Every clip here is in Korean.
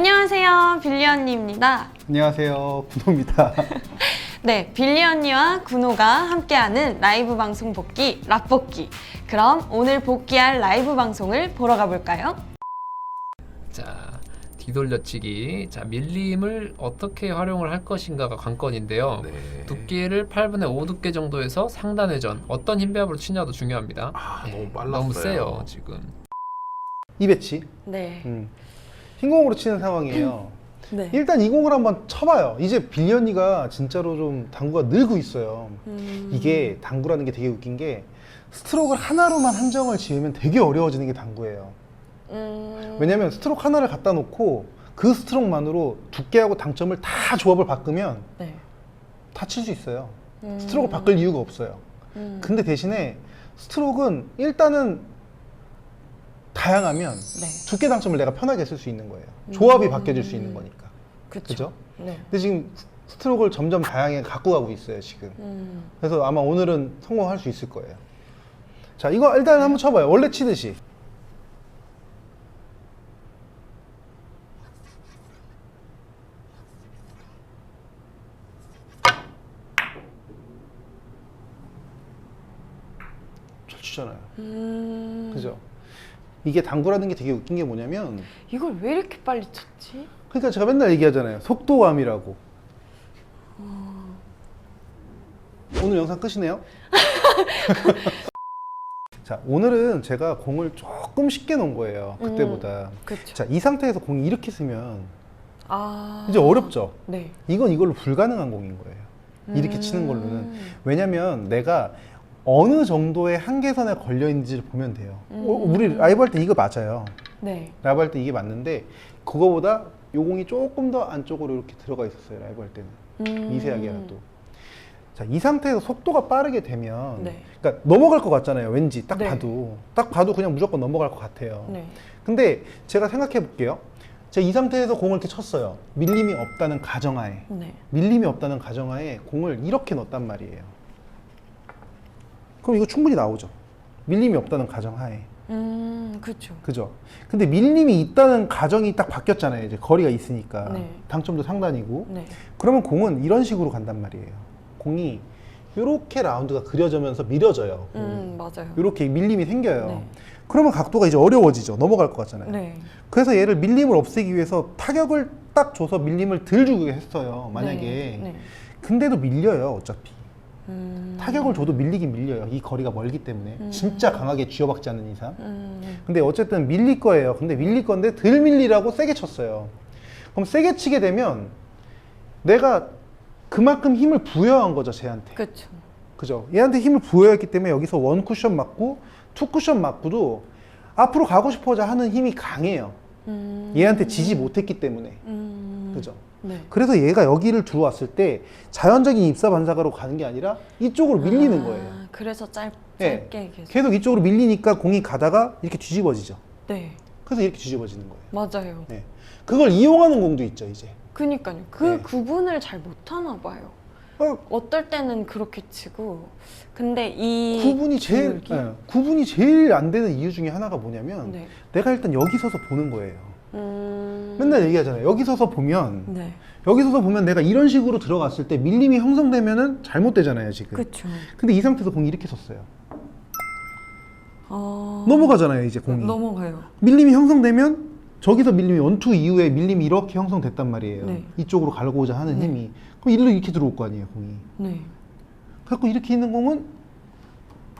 안녕하세요. 빌리 언니입니다. 안녕하세요. 군호입니다. 네, 빌리 언니와 군호가 함께하는 라이브 방송 복귀, 락복귀. 그럼 오늘 복귀할 라이브 방송을 보러 가볼까요? 자, 뒤돌려치기. 자, 밀림을 어떻게 활용을 할 것인가가 관건인데요. 네. 두께를 8분의 5 두께 정도에서 상단 회전. 어떤 힘 배합으로 치냐도 중요합니다. 아, 네, 너무 빨랐어요. 너무 세요, 지금. 이 배치. 네. 음. 흰공으로 치는 상황이에요. 네. 일단 이 공을 한번 쳐봐요. 이제 빌리언니가 진짜로 좀 당구가 늘고 있어요. 음, 이게 당구라는 게 되게 웃긴 게 스트로크를 하나로만 한정을 지으면 되게 어려워지는 게 당구예요. 음, 왜냐면 스트로크 하나를 갖다 놓고 그 스트로크만으로 두께하고 당점을 다 조합을 바꾸면 네. 다칠 수 있어요. 음, 스트로크 바꿀 이유가 없어요. 음, 근데 대신에 스트로크는 일단은 다양하면 네. 두께 당점을 내가 편하게 쓸 수 있는 거예요. 조합이 음. 바뀌어질 수 있는 거니까. 그쵸. 그죠? 네. 근데 지금 스- 스트로크를 점점 다양하게 갖고 가고 있어요, 지금. 음, 그래서 아마 오늘은 성공할 수 있을 거예요. 자, 이거 일단 한번 쳐봐요. 원래 치듯이. 잘 치잖아요. 음, 그죠? 이게 당구라는 게 되게 웃긴 게 뭐냐면, 이걸 왜 이렇게 빨리 쳤지? 그러니까 제가 맨날 얘기하잖아요. 속도감이라고. 오늘 영상 끝이네요. 자, 오늘은 제가 공을 조금 쉽게 놓은 거예요. 그때보다. 그쵸. 자, 이 상태에서 공이 이렇게 쓰면 아. 이제 어렵죠. 네. 이건 이걸로 불가능한 공인 거예요. 이렇게 치는 걸로는. 음. 왜냐면 내가 어느 정도의 한계선에 걸려 있는지를 보면 돼요. 음. 어, 우리 라이브 할 때 이거 맞아요. 네. 라이브 할 때 이게 맞는데 그거보다 요 공이 조금 더 안쪽으로 이렇게 들어가 있었어요. 라이브 할 때는. 음. 미세하게라도. 자, 이 상태에서 속도가 빠르게 되면 네. 그러니까 넘어갈 것 같잖아요. 왠지 딱 네. 봐도 딱 봐도 그냥 무조건 넘어갈 것 같아요. 네. 근데 제가 생각해 볼게요. 제가 이 상태에서 공을 이렇게 쳤어요. 밀림이 없다는 가정하에. 네. 밀림이 없다는 가정하에 공을 이렇게 넣었단 말이에요. 그럼 이거 충분히 나오죠. 밀림이 없다는 가정하에. 음, 그쵸. 그죠? 근데 밀림이 있다는 가정이 딱 바뀌었잖아요. 이제 거리가 있으니까. 네. 당점도 상단이고. 네. 그러면 공은 이런 식으로 간단 말이에요. 공이 이렇게 라운드가 그려지면서 밀어져요. 음, 맞아요. 이렇게 밀림이 생겨요. 네. 그러면 각도가 이제 어려워지죠. 넘어갈 것 같잖아요. 네. 그래서 얘를 밀림을 없애기 위해서 타격을 딱 줘서 밀림을 덜 주게 했어요. 만약에. 네. 네. 근데도 밀려요, 어차피. 음. 타격을 줘도 밀리긴 밀려요. 이 거리가 멀기 때문에. 음. 진짜 강하게 쥐어박지 않는 이상. 음. 근데 어쨌든 밀릴 거예요. 근데 밀릴 건데 덜 밀리라고 세게 쳤어요. 그럼 세게 치게 되면 내가 그만큼 힘을 부여한 거죠, 쟤한테. 그쵸. 그죠? 얘한테 힘을 부여했기 때문에 여기서 원 쿠션 맞고 투 쿠션 맞고도 앞으로 가고 싶어자 하는 힘이 강해요. 음. 얘한테 지지 못했기 때문에. 음. 네. 그래서 얘가 여기를 들어왔을 때 자연적인 입사 반사가로 가는 게 아니라 이쪽으로 밀리는 아, 거예요. 그래서 짧, 예. 짧게 계속. 계속 이쪽으로 밀리니까 공이 가다가 이렇게 뒤집어지죠. 네. 그래서 이렇게 뒤집어지는 거예요. 맞아요. 네. 그걸 이용하는 공도 있죠, 이제. 그니까요. 그 네. 구분을 잘 못하나 봐요. 어, 어떨 때는 그렇게 치고, 근데 이 구분이 제일? 예, 구분이 제일 안 되는 이유 중에 하나가 뭐냐면 네. 내가 일단 여기 서서 보는 거예요. 음. 맨날 얘기하잖아요. 여기 서서 보면 네. 여기 서서 보면 내가 이런 식으로 들어갔을 때 밀림이 형성되면은 잘못되잖아요, 지금. 그쵸. 근데 이 상태에서 공이 이렇게 섰어요. 아. 넘어가잖아요, 이제 공이. 넘어가요. 밀림이 형성되면 저기서 밀림이 원투 이후에 밀림이 이렇게 형성됐단 말이에요. 네. 이쪽으로 가고자 하는 네. 힘이. 그럼 일로 이렇게 들어올 거 아니에요, 공이. 네. 그래갖고 이렇게 있는 공은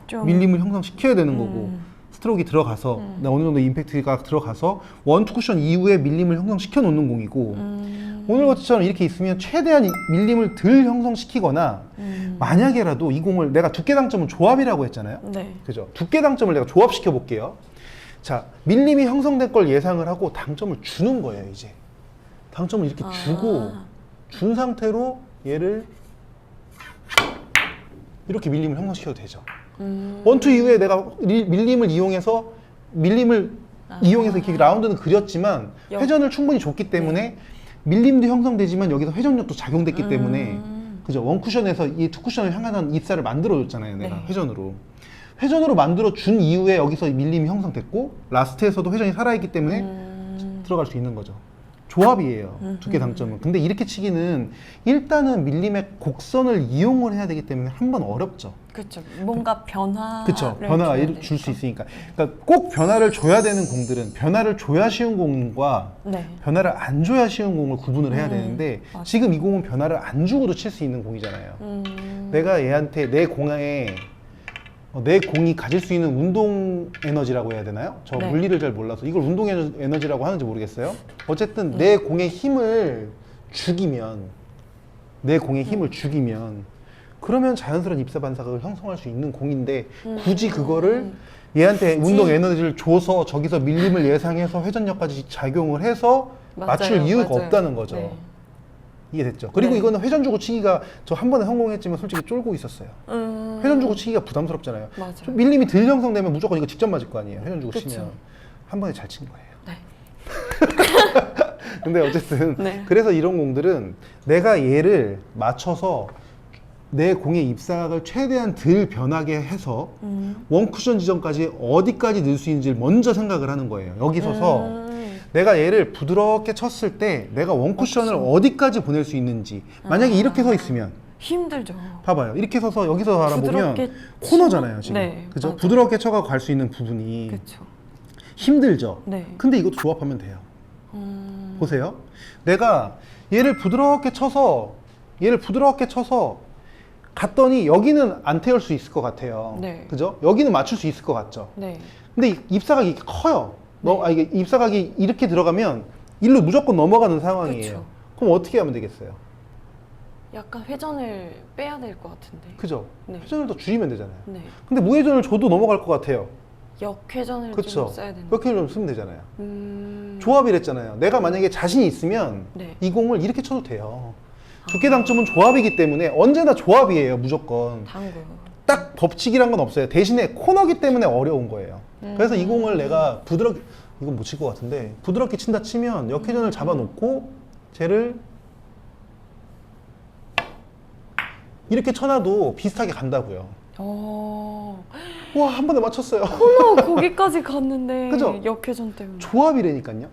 좀. 밀림을 형성시켜야 되는 거고 음. 스트로크가 들어가서 음. 나 어느 정도 임팩트가 들어가서 원투 쿠션 이후에 밀림을 형성시켜 놓는 공이고 음. 오늘 같이처럼 이렇게 있으면 최대한 이 밀림을 덜 형성시키거나 음. 만약에라도 이 공을 내가 두께 당점은 조합이라고 했잖아요. 네. 그죠? 두께 당점을 내가 조합시켜 볼게요. 자, 밀림이 형성될 걸 예상을 하고 당점을 주는 거예요, 이제. 당점을 이렇게 아. 주고 준 상태로 얘를 이렇게 밀림을 형성시켜도 되죠. 음. 원투 이후에 내가 리- 밀림을 이용해서 밀림을 아. 이용해서 이렇게 라운드는 그렸지만 여- 회전을 충분히 줬기 때문에 밀림도 형성되지만 여기서 회전력도 작용됐기 때문에 음. 그죠 원 쿠션에서 이 투 쿠션을 향하는 입사를 만들어 줬잖아요 내가 네. 회전으로 회전으로 만들어 준 이후에 여기서 밀림이 형성됐고 라스트에서도 회전이 살아있기 때문에 음. 들어갈 수 있는 거죠 조합이에요. 두께 당점은. 근데 이렇게 치기는 일단은 밀림의 곡선을 이용을 해야 되기 때문에 한 번 어렵죠. 그렇죠. 뭔가 변화. 그쵸. 변화가 줄수 있으니까. 그러니까 꼭 변화를 줘야 되는 공들은 변화를 줘야 쉬운 공과 네. 변화를 안 줘야 쉬운 공을 구분을 해야 음, 되는데 맞아. 지금 이 공은 변화를 안 주고도 칠 수 있는 공이잖아요. 음. 내가 얘한테 내 공에 어, 내 공이 가질 수 있는 운동 에너지라고 해야 되나요? 저 네. 물리를 잘 몰라서 이걸 운동 에너- 에너지라고 하는지 모르겠어요. 어쨌든 네. 내 공의 힘을 죽이면 내 공의 힘을 음. 죽이면 그러면 자연스러운 입사 반사각을 형성할 수 있는 공인데 음. 굳이 그거를 얘한테. 운동 에너지를 줘서 저기서 밀림을 예상해서 회전력까지 작용을 해서 맞출 맞아요, 이유가 맞아요. 없다는 거죠. 네. 이해됐죠? 그리고 네. 이거는 회전 주고 치기가 저 한 번에 성공했지만 솔직히 쫄고 있었어요. 음. 회전 주고 치기가 부담스럽잖아요. 맞아요. 좀 밀림이 들 형성되면 무조건 이거 직접 맞을 거 아니에요. 회전 주고 그쵸. 치면 한 번에 잘 친 거예요. 네. 근데 어쨌든 네. 그래서 이런 공들은 내가 얘를 맞춰서 내 공의 입사각을 최대한 덜 변하게 해서 음. 원쿠션 지점까지 어디까지 넣을 수 있는지를 먼저 생각을 하는 거예요. 여기 서서 음. 내가 얘를 부드럽게 쳤을 때 내가 원쿠션을 어디까지 보낼 수 있는지 만약에 아. 이렇게 서 있으면 힘들죠. 봐봐요. 이렇게 서서 여기서 바라보면 부드럽게 코너잖아요, 지금. 네, 그죠? 맞아요. 부드럽게 쳐가 갈 수 있는 부분이 그렇죠. 힘들죠. 네. 근데 이것도 조합하면 돼요. 음. 보세요. 내가 얘를 부드럽게 쳐서 얘를 부드럽게 쳐서 갔더니 여기는 안 태울 수 있을 것 같아요. 네. 그죠? 여기는 맞출 수 있을 것 같죠. 네. 근데 이- 입사각이 이렇게 커요. 너, 아, 이게 입사각이 이렇게 들어가면 일로 무조건 넘어가는 상황이에요. 그쵸. 그럼 어떻게 하면 되겠어요? 약간 회전을 빼야 될 것 같은데. 그죠? 네. 회전을 더 줄이면 되잖아요. 네. 근데 무회전을 줘도 넘어갈 것 같아요. 역회전을 좀 그렇죠. 써야 되는. 이렇게 좀 쓰면 되잖아요. 음. 조합이랬잖아요. 내가 만약에 자신이 있으면 네. 이 공을 이렇게 쳐도 돼요. 두께 당점은 조합이기 때문에 언제나 조합이에요, 무조건. 당구. 딱 법칙이란 건 없어요. 대신에 코너기 때문에 어려운 거예요. 음. 그래서 이 공을 내가 부드럽게 이건 못 칠 것 같은데 부드럽게 친다 치면 역회전을 음. 잡아놓고 쟤를 이렇게 쳐놔도 비슷하게 간다고요. 어. 와 한 번에 맞췄어요. 코너 거기까지 갔는데 그죠? 역회전 때문에. 조합이라니까요.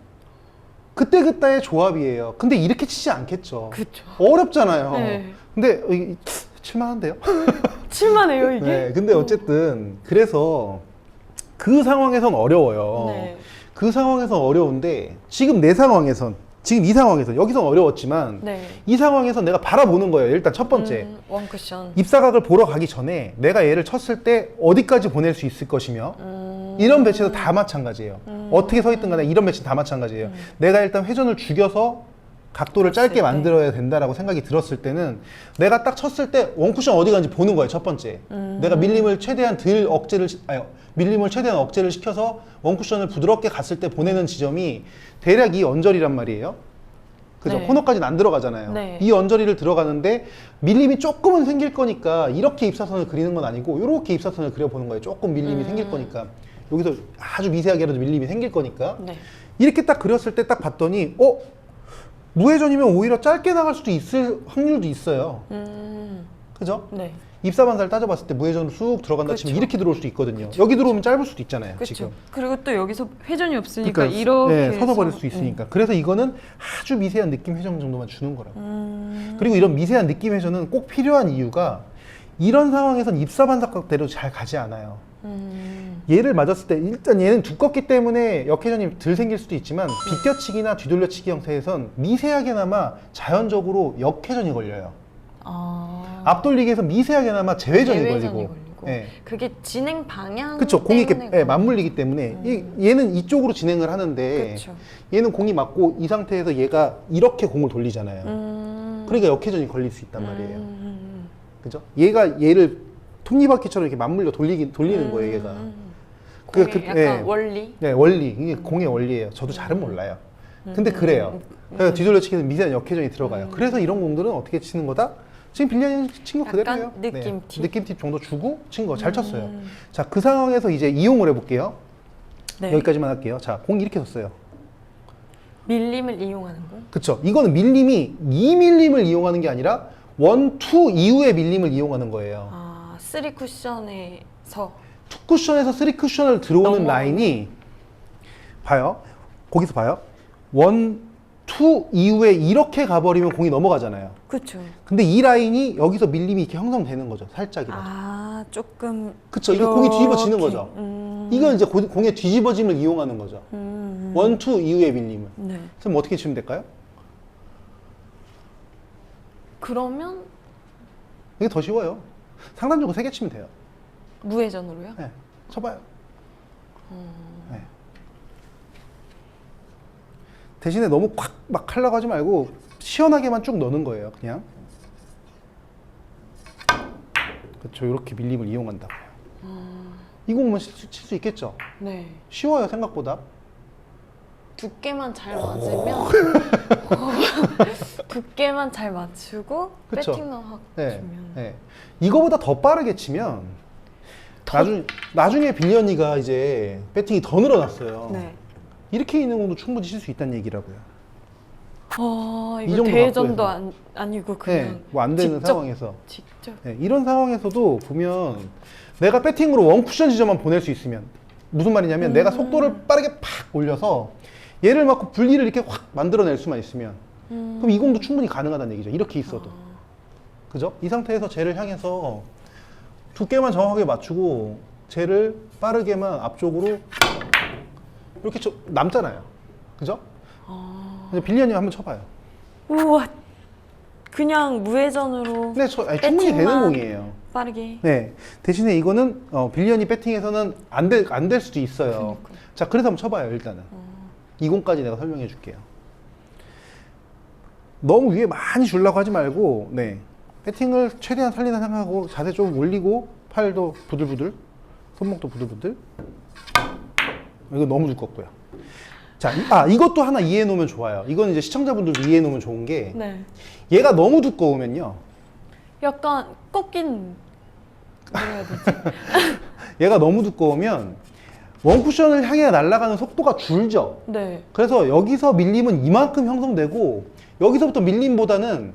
그때 그때의 조합이에요. 근데 이렇게 치지 않겠죠. 그렇죠. 어렵잖아요. 네. 근데 이- 칠만한데요? 칠만해요 이게. 네. 근데 어쨌든 그래서 그 상황에선 어려워요. 네. 그 상황에선 어려운데 지금 내 상황에선 지금 이 상황에선 여기선 어려웠지만 네. 이 상황에선 내가 바라보는 거예요. 일단 첫 번째 음, 원쿠션. 입사각을 보러 가기 전에 내가 얘를 쳤을 때 어디까지 보낼 수 있을 것이며 음. 이런 배치도 다 마찬가지예요. 음. 어떻게 서 있든 간에 이런 배치는 다 마찬가지예요. 내가 일단 회전을 죽여서 각도를 짧게 때. 만들어야 된다라고 생각이 들었을 때는 내가 딱 쳤을 때 원쿠션 어디 가는지 보는 거예요. 첫 번째. 음. 내가 밀림을 최대한 덜 억제를 시- 아니 밀림을 최대한 억제를 시켜서 원쿠션을 부드럽게 갔을 때 보내는 지점이 대략 이 언저리란 말이에요. 그죠? 네. 코너까지는 안 들어가잖아요. 네. 이 언저리를 들어가는데 밀림이 조금은 생길 거니까 이렇게 입사선을 그리는 건 아니고 이렇게 입사선을 그려보는 거예요. 조금 밀림이 음. 생길 거니까 여기서 아주 미세하게라도 밀림이 생길 거니까 네. 이렇게 딱 그렸을 때 딱 봤더니 어 무회전이면 오히려 짧게 나갈 수도 있을 확률도 있어요. 음. 그죠? 네. 입사 반사를 따져봤을 때 무회전으로 쑥 들어간다 치면 그쵸. 이렇게 들어올 수도 있거든요. 여기 들어오면 짧을 수도 있잖아요. 그렇죠. 지금. 그리고 또 여기서 회전이 없으니까 그러니까 이렇게 네, 서서 버릴 수 있으니까. 그래서 이거는 아주 미세한 느낌 회전 정도만 주는 거라고. 음. 그리고 이런 미세한 느낌 회전은 꼭 필요한 이유가 이런 상황에선 입사 반사각대로 잘 가지 않아요. 음. 얘를 맞았을 때 일단 얘는 두껍기 때문에 역회전이 덜 생길 수도 있지만 비껴치기나 뒤돌려치기 형태에선 미세하게나마 자연적으로 역회전이 걸려요. 아. 앞돌리기에서 미세하게나마 재회전이 재회전이 걸리고. 걸리고. 예. 그게 진행 방향 그쵸. 공이 이렇게 때문에 예, 맞물리기 때문에 이- 얘는 이쪽으로 진행을 하는데 그쵸. 얘는 공이 맞고 이 상태에서 얘가 이렇게 공을 돌리잖아요. 음. 그러니까 역회전이 걸릴 수 있단 말이에요. 음. 그죠? 얘가 얘를 톱니바퀴처럼 이렇게 맞물려 돌리기, 돌리는 거예요, 얘가. 음. 그- 공의 그- 약간 예. 원리. 네, 원리. 이게 공의 원리예요. 저도 잘은 몰라요. 근데 음. 그래요. 그래서 뒤돌려치기는 미세한 역회전이 들어가요. 음. 그래서 이런 공들은 어떻게 치는 거다? 지금 빌리안이 친거 그대로예요. 느낌 팁. 느낌 팁 정도 주고 친 거 잘 쳤어요. 음. 자, 그 상황에서 이제 이용을 해볼게요. 네. 여기까지만 할게요. 자, 공 이렇게 섰어요. 밀림을 이용하는 거. 그쵸? 이거는 밀림이 2밀림을 이용하는 게 아니라 원, 투 이후의 밀림을 이용하는 거예요. 아, 쓰리 쿠션에서 투 쿠션에서 쓰리 쿠션을 들어오는 넘어가는 라인이 봐요. 거기서 봐요. 원, 투 이후에 이렇게 가버리면 공이 넘어가잖아요. 그쵸. 근데 이 라인이 여기서 밀림이 이렇게 형성되는 거죠. 살짝이라도. 아, 조금. 그쵸. 이게 공이 뒤집어지는 이렇게. 거죠. 음. 이건 이제 고- 공의 뒤집어짐을 이용하는 거죠. 음. 원 투 이후의 밀림을. 네. 그럼 어떻게 치면 될까요? 그러면 이게 더 쉬워요. 상단적으로 세게 치면 돼요. 무회전으로요? 네. 쳐봐요. 네. 대신에 너무 콱 막 하려고 하지 말고 시원하게만 쭉 넣는 거예요. 그냥. 그렇죠. 이렇게 밀림을 이용한다고요. 이 공만 칠수 있겠죠? 네. 쉬워요 생각보다. 두께만 잘 맞으면 두께만 잘 맞추고 그쵸. 배팅만 확 네. 주면 네. 이거보다 더 빠르게 치면 나중 나중에 빌리언니가 이제 배팅이 더 늘어났어요. 네. 이렇게 있는 공도 충분히 칠 수 있다는 얘기라고요. 아이 이거 정도 대전도 각도에서. 안, 아니고 그냥 네. 뭐 안 되는 직접 상황에서 직접 네, 이런 상황에서도 보면 내가 배팅으로 원 쿠션 지점만 보낼 수 있으면 무슨 말이냐면 내가 속도를 빠르게 팍 올려서 얘를 맞고 분리를 이렇게 확 만들어낼 수만 있으면 음. 그럼 이 공도 충분히 가능하다는 얘기죠. 이렇게 있어도. 그죠? 이 상태에서 쟤를 향해서 두께만 정확하게 맞추고 쟤를 빠르게만 앞쪽으로 이렇게 쳐- 남잖아요. 그죠? 아. 이제 빌리언님 한번 쳐봐요. 우와 그냥 무회전으로 네, 저, 아니, 충분히 되는 배팅만. 공이에요. 빠르게 네. 대신에 이거는 어, 빌리언이 배팅에서는 안 될 안 될 수도 있어요. 자, 그래서 한번 쳐봐요, 일단은. 어. 이 공까지 내가 설명해 줄게요. 너무 위에 많이 주려고 하지 말고, 네. 배팅을 최대한 살리는 생각하고 자세 좀 올리고, 팔도 부들부들, 손목도 부들부들. 이거 너무 두껍고요. 자, 이- 아, 이것도 하나 이해해 놓으면 좋아요. 이건 이제 시청자분들도 이해해 놓으면 좋은 게, 네 얘가 너무 두꺼우면요. 약간 꺾인 뭐라 해야 되지 얘가 너무 두꺼우면 원쿠션을 향해 날아가는 속도가 줄죠. 네 그래서 여기서 밀림은 이만큼 형성되고 여기서부터 밀림보다는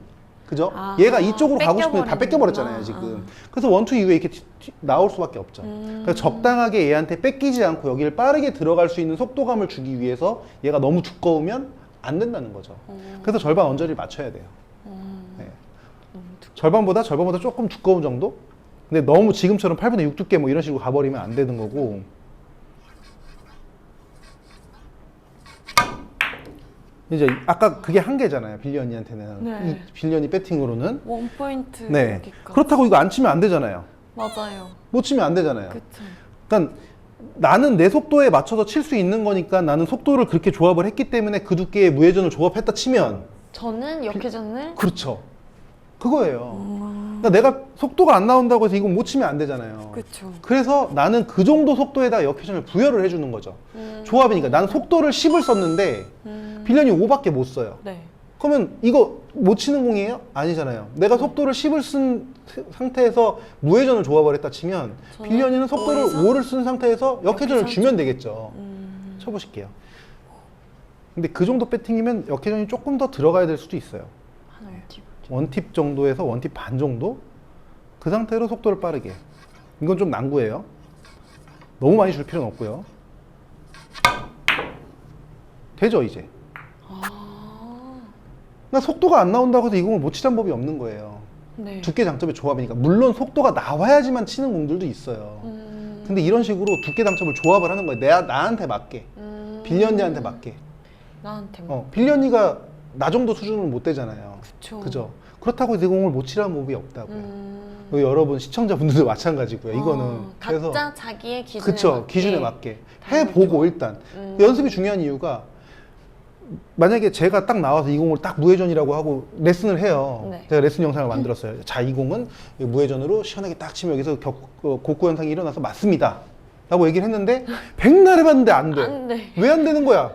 그죠? 아, 얘가 이쪽으로 가고 싶은데 다. 뺏겨버렸잖아요 지금. 그래서 원투 이후에 이렇게 튀- 튀- 나올 수밖에 없죠. 음. 그래서 적당하게 얘한테 뺏기지 않고 여기를 빠르게 들어갈 수 있는 속도감을 주기 위해서 얘가 너무 두꺼우면 안 된다는 거죠. 어. 그래서 절반 언저리를 맞춰야 돼요. 음. 네. 너무 두- 절반보다 절반보다 조금 두꺼운 정도? 근데 너무 지금처럼 8분의 6 두께 뭐 이런 식으로 가버리면 안 되는 거고. 이제 아까 그게 한계잖아요. 빌리언이한테는. 네. 이 빌리언이 배팅으로는. 원 포인트 네. 여기까지. 그렇다고 이거 안 치면 안 되잖아요. 맞아요 못 치면 안 되잖아요. 그쵸 그러니까 나는 내 속도에 맞춰서 칠 수 있는 거니까 나는 속도를 그렇게 조합을 했기 때문에 그 두께의 무회전을 조합했다 치면 저는 역회전을 그렇죠. 그거예요. 음. 그러니까 내가 속도가 안 나온다고 해서 이건 못 치면 안 되잖아요. 그쵸 그래서 나는 그 정도 속도에다 역회전을 부여를 해주는 거죠. 음. 조합이니까 나는 속도를 10을 썼는데 음. 빌런이 5밖에 못 써요. 네 그러면 이거 못 치는 공이에요? 아니잖아요. 내가 속도를 10을 쓴 상태에서 무회전을 조합을 했다 치면 저는 빌런이는 속도를 오에서 5를 쓴 상태에서 역회전을 역회전 주면 되겠죠. 음. 쳐보실게요. 근데 그 정도 배팅이면 역회전이 조금 더 들어가야 될 수도 있어요. 하나 팁 원팁 정도에서 원팁 반 정도? 그 상태로 속도를 빠르게. 이건 좀 난구예요. 너무 많이 줄 필요는 없고요. 되죠, 이제. 아, 그러니까 속도가 안 나온다고 해서 이 공을 못 치는 법이 없는 거예요. 네. 두께 장점의 조합이니까. 물론 속도가 나와야지만 치는 공들도 있어요. 음. 근데 이런 식으로 두께 장점을 조합을 하는 거예요. 내가 나한테 맞게. 음. 빌리언니한테 맞게. 나한테 어, 빌리언니가 나 정도 수준은 못 되잖아요. 그쵸. 그죠? 그렇다고 내 공을 못 치라는 법이 없다고요. 음. 그 여러분 시청자분들도 마찬가지고요. 이거는 어, 그래서 각자 자기의 기준에 그쵸 맞게 기준에 맞게 해보고. 일단 음. 연습이 중요한 이유가 만약에 제가 딱 나와서 이 공을 딱 무회전이라고 하고 레슨을 해요. 네. 제가 레슨 영상을 만들었어요. 자, 이 공은 무회전으로 시원하게 딱 치면 여기서 격, 어, 곡구 현상이 일어나서 맞습니다. 라고 얘기를 했는데 백날 해봤는데 안 돼. 안 돼. 왜 안 되는 거야?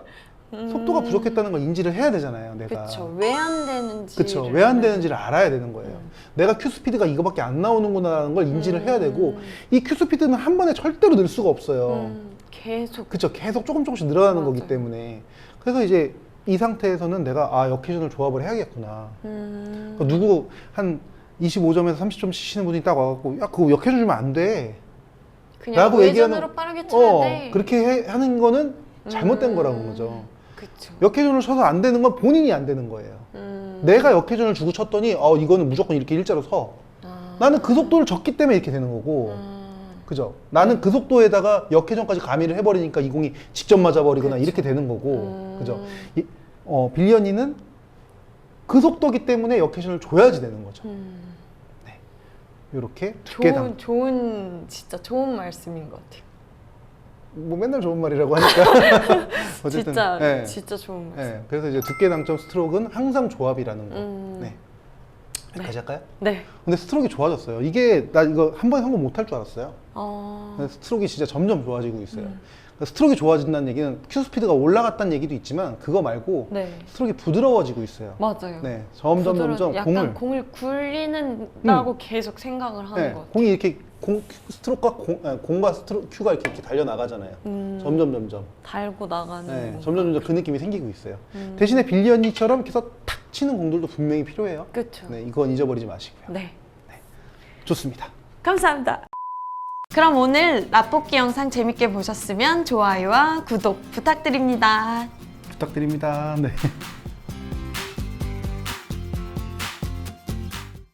음. 속도가 부족했다는 걸 인지를 해야 되잖아요. 내가. 그쵸. 왜안 되는지. 그쵸. 왜 안 되는지를 알아야 되는 거예요. 음. 내가 큐 스피드가 이거밖에 안 나오는구나라는 걸 인지를 해야 되고, 음. 이큐 스피드는 한 번에 절대로 늘 수가 없어요. 음, 계속. 그쵸. 계속 조금 조금씩 늘어나는 거기 맞아요. 때문에. 그래서 이제 이 상태에서는 내가, 아, 역회전을 조합을 해야겠구나. 음. 그러니까 누구 한 25점에서 30점 치시는 분이 딱 와갖고, 야, 그거 역회전 주면 안 돼. 그냥 라고 얘기하는- 빠르게 쳐야 어, 돼. 그렇게 해- 하는 거는 잘못된 음. 거라는 거죠. 그쵸. 역회전을 쳐서 안 되는 건 본인이 안 되는 거예요. 음. 내가 역회전을 주고 쳤더니 어 이거는 무조건 이렇게 일자로 서. 아. 나는 그 속도를 줬기 때문에 이렇게 되는 거고. 음. 그죠? 나는 그 속도에다가 역회전까지 가미를 해버리니까 이 공이 직접 맞아버리거나 그쵸. 이렇게 되는 거고. 음. 그죠? 이, 어, 빌리언니는 그 속도기 때문에 역회전을 줘야지 되는 거죠. 음. 이렇게 두께 당. 좋은 좋은 진짜 좋은 말씀인 것 같아요. 뭐 맨날 좋은 말이라고 하니까. 어쨌든. 진짜 예. 진짜 좋은 말씀. 예, 그래서 이제 두께 당점 스트로크는 항상 조합이라는 거. 음. 네. 여기까지 할까요? 네. 근데 스트로크가 좋아졌어요. 이게 나 이거 한 번에 성공 못할 줄 알았어요. 어. 근데 스트로크가 진짜 점점 좋아지고 있어요. 음. 그러니까 스트로크가 좋아진다는 얘기는 큐 스피드가 올라갔다는 얘기도 있지만 그거 말고 네. 스트로크가 부드러워지고 있어요. 맞아요. 네, 점점 부드러워- 점점 약간 공을 공을 굴리는다고 계속 생각을 하는 네, 것 같아요. 공이 이렇게 공 스트로크가 공, 아, 공과 스트로 큐가 이렇게, 이렇게 달려 나가잖아요. 음, 점점 점점. 달고 나가는. 네. 점점 점점 그 느낌이 생기고 있어요. 음. 대신에 빌리 언니처럼 이렇게 해서 탁 치는 공들도 분명히 필요해요. 그렇죠. 네, 이건 잊어버리지 마시고요. 네. 좋습니다. 감사합니다. 그럼 오늘 라볶이 영상 재밌게 보셨으면 좋아요와 구독 부탁드립니다. 부탁드립니다. 네.